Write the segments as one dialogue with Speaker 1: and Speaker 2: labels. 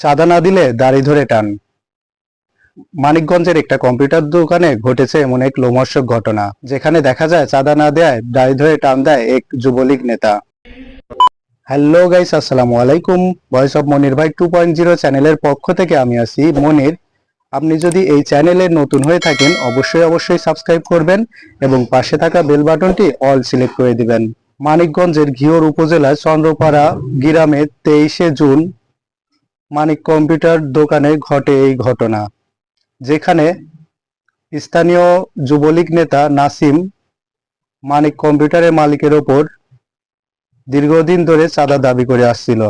Speaker 1: চাঁদা না দিলে দাড়ি ধরে টান। মানিকগঞ্জের একটা কম্পিউটার দোকানে ঘটেছে এমন এক লোমর্ষক ঘটনা, যেখানে দেখা যায় চাঁদা না দেয় দাড়ি ধরে টান দেয় এক যুবলীগ নেতা। হ্যালো গাইস, আসসালামু আলাইকুম। ভয়েস অফ মনির ভাই টু পয়েন্ট জিরো চ্যানেলের পক্ষ থেকে আমি আছি মনির। আপনি যদি এই চ্যানেলে নতুন হয়ে থাকেন, অবশ্যই অবশ্যই সাবস্ক্রাইব করবেন এবং পাশে থাকা বেল বাটনটি অল সিলেক্ট করে দিবেন। মানিকগঞ্জের ঘিওর উপজেলার চন্দ্রপাড়া গ্রামে তেইশে জুন মানিক কম্পিউটার দোকানে ঘটে এই ঘটনা, যেখানে স্থানীয় যুবলীগ নেতা নাসিম মানিক কম্পিউটারের মালিকের ওপর দীর্ঘদিন ধরে চাঁদা দাবি করে আসছিল।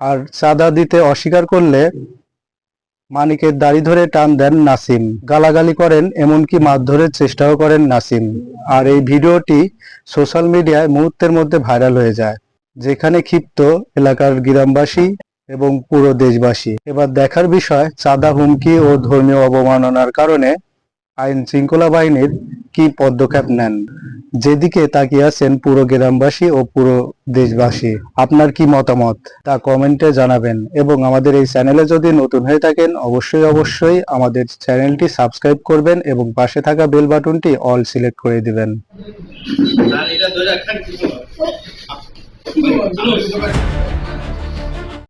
Speaker 1: আর চাঁদা দিতে অস্বীকার করলে মানিকের দাড়ি ধরে টান দেন নাসিম। গালাগালি করেন, এমনকি মারধরের চেষ্টাও করেন নাসিম। আর এই ভিডিওটি সোশ্যাল মিডিয়ায় মুহূর্তের মধ্যে ভাইরাল হয়ে যায়, যেখানে ক্ষিপ্ত এলাকার গ্রামবাসী এবং পুরো দেশবাসী। এবার দেখার বিষয়, চাঁদা হুমকি ও ধর্মীয় অবমাননার কারণে আইন শৃঙ্খলা বাহিনীর কি পদক্ষেপ নেন? যেদিকে তাকিয়ে আছেন পুরো গ্রামবাসী ও পুরো দেশবাসী, আপনার কি মতামত? তা কমেন্টে জানাবেন এবং আমাদের এই চ্যানেলে যদি নতুন হয়ে থাকেন, অবশ্যই অবশ্যই আমাদের চ্যানেলটি সাবস্ক্রাইব করবেন এবং পাশে থাকা বেল বাটনটি অল সিলেক্ট করে দিবেন।